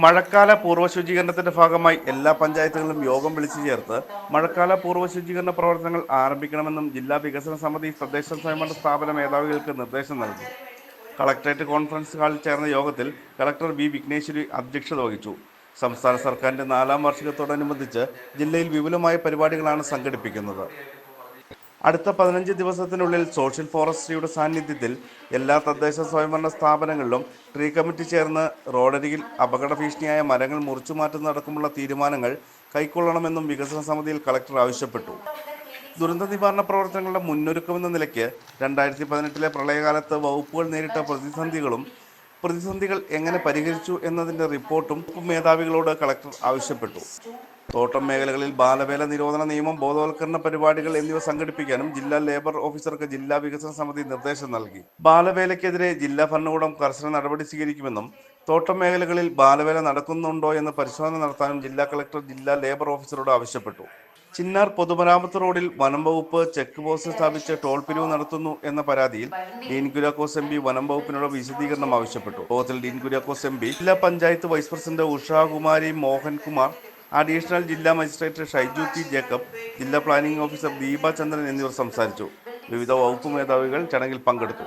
മഴക്കാല പൂർവ ശുചീകരണത്തിന്റെ ഭാഗമായി എല്ലാ പഞ്ചായത്തുകളിലും യോഗം വിളിച്ചു ചേർത്ത് മഴക്കാല പൂർവ ശുചീകരണ പ്രവർത്തനങ്ങൾ ആരംഭിക്കണമെന്നും ജില്ലാ വികസന സമിതി തദ്ദേശ സ്വയംഭരണ സ്ഥാപന മേധാവികൾക്ക് നിർദ്ദേശം നൽകി. കളക്ടറേറ്റ് കോൺഫറൻസ് ഹാളിൽ ചേർന്ന യോഗത്തിൽ കളക്ടർ വി വിഘ്നേശ്വരി അധ്യക്ഷത വഹിച്ചു. സംസ്ഥാന സർക്കാരിന്റെ നാലാം വാർഷികത്തോടനുബന്ധിച്ച് ജില്ലയിൽ വിപുലമായ പരിപാടികളാണ് സംഘടിപ്പിക്കുന്നത്. അടുത്ത പതിനഞ്ച് ദിവസത്തിനുള്ളിൽ സോഷ്യൽ ഫോറസ്ട്രിയുടെ സാന്നിധ്യത്തിൽ എല്ലാ തദ്ദേശ സ്വയംഭരണ സ്ഥാപനങ്ങളിലും ട്രീ കമ്മിറ്റി ചേർന്ന് റോഡരികിൽ അപകട ഭീഷണിയായ മരങ്ങൾ മുറിച്ചു മാറ്റുന്നതടക്കമുള്ള തീരുമാനങ്ങൾ കൈക്കൊള്ളണമെന്നും വികസന സമിതിയിൽ കളക്ടർ ആവശ്യപ്പെട്ടു. ദുരന്ത നിവാരണ പ്രവർത്തനങ്ങളുടെ മുന്നൊരുക്കമെന്ന നിലയ്ക്ക് രണ്ടായിരത്തി പതിനെട്ടിലെ പ്രളയകാലത്ത് വകുപ്പുകൾ നേരിട്ട പ്രതിസന്ധികളും പ്രതിസന്ധികൾ എങ്ങനെ പരിഹരിച്ചു എന്നതിന്റെ റിപ്പോർട്ടും മേധാവികളോട് കളക്ടർ ആവശ്യപ്പെട്ടു. തോട്ടം മേഖലകളിൽ ബാലവേല നിരോധന നിയമം ബോധവൽക്കരണ പരിപാടികൾ എന്നിവ സംഘടിപ്പിക്കാനും ജില്ലാ ലേബർ ഓഫീസർക്ക് ജില്ലാ വികസന സമിതി നിർദ്ദേശം നൽകി. ബാലവേലയ്ക്കെതിരെ ജില്ലാ ഭരണകൂടം കർശന നടപടി സ്വീകരിക്കുമെന്നും തോട്ടം മേഖലകളിൽ ബാലവേല നടക്കുന്നുണ്ടോ എന്ന് പരിശോധന നടത്താനും ജില്ലാ കളക്ടർ ജില്ലാ ലേബർ ഓഫീസറോട് ആവശ്യപ്പെട്ടു. ചിന്നാർ പൊതുമരാമത്ത് റോഡിൽ വനം വകുപ്പ് ചെക്ക് പോസ്റ്റ് സ്ഥാപിച്ച് ടോൾ പിരിവ് നടത്തുന്നു എന്ന പരാതിയിൽ ഡീൻ കുര്യാക്കോസ് എം പി വനം വകുപ്പിനോട് വിശദീകരണം ആവശ്യപ്പെട്ടു. യോഗത്തിൽ ഡീൻ കുര്യാക്കോസ് എം പി ജില്ലാ panchayat vice president Ushakumari Mohankumar additional ജില്ലാ മജിസ്ട്രേറ്റ് ഷൈജു ടി ജേക്കബ് ജില്ലാ പ്ലാനിംഗ് ഓഫീസർ ദീപ ചന്ദ്രൻ എന്നിവർ സംസാരിച്ചു. വിവിധ വകുപ്പ് മേധാവികൾ ചടങ്ങിൽ പങ്കെടുത്തു.